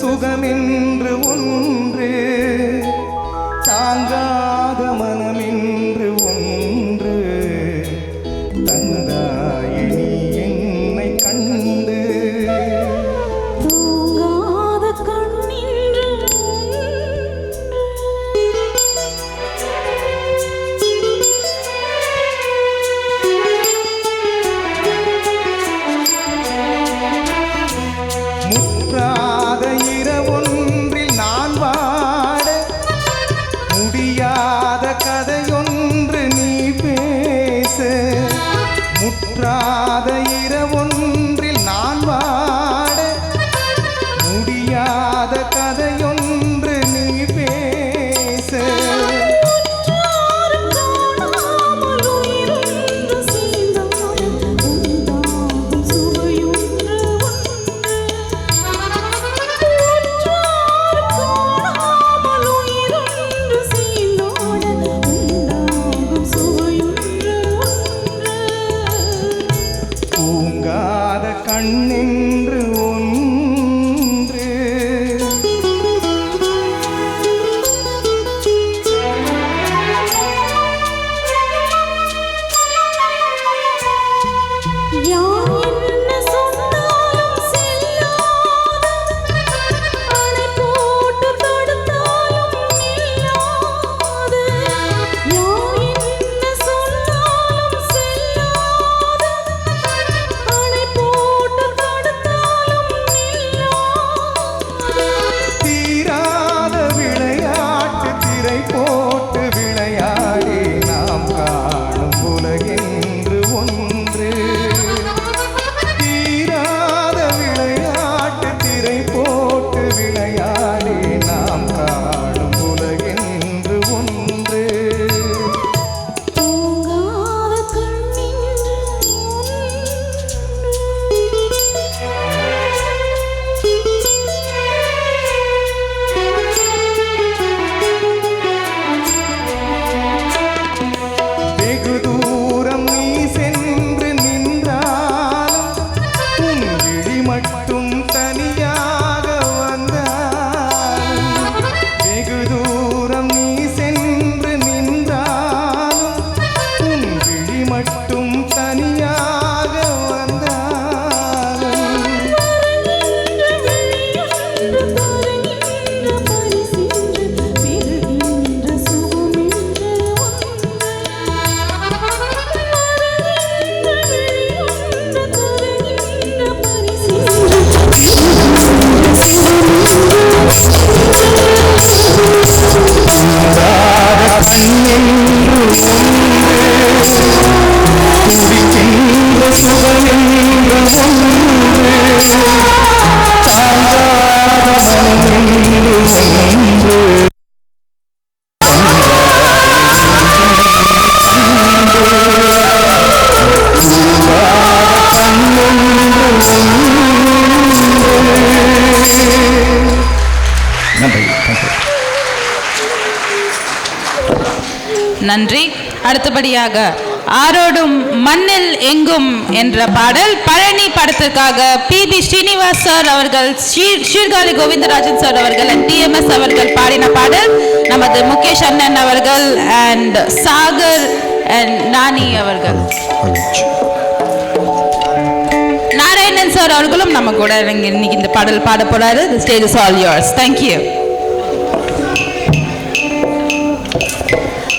சுகமென்று ஒன்று முடியாத கதையொன்று நீ பேச. முற்றாத இரவொன்று കണ്ണിൻ நன்றி. அடுத்தபடியாக ஆரோடும் மண்ணில் எங்கும் என்ற பாடல் பழனி படத்திற்காக பி. பி. ஸ்ரீனிவாஸ் சார் அவர்கள் ஸ்ரீ- ஸ்ரீகாரி கோவிந்தராஜன் சார் அவர்கள் அண்ட் டிஎம்எஸ் அவர்கள் பாடின பாடல் நமது முகேஷ் அண்ணன் அவர்கள் அண்ட் சாகர் அண்ட் நானி அவர்கள். நாராயணன் சார் அவர்களும் நம்ம கூட இன்னைக்கு இந்த பாடல் பாட போறாரு. Stage is all yours thank you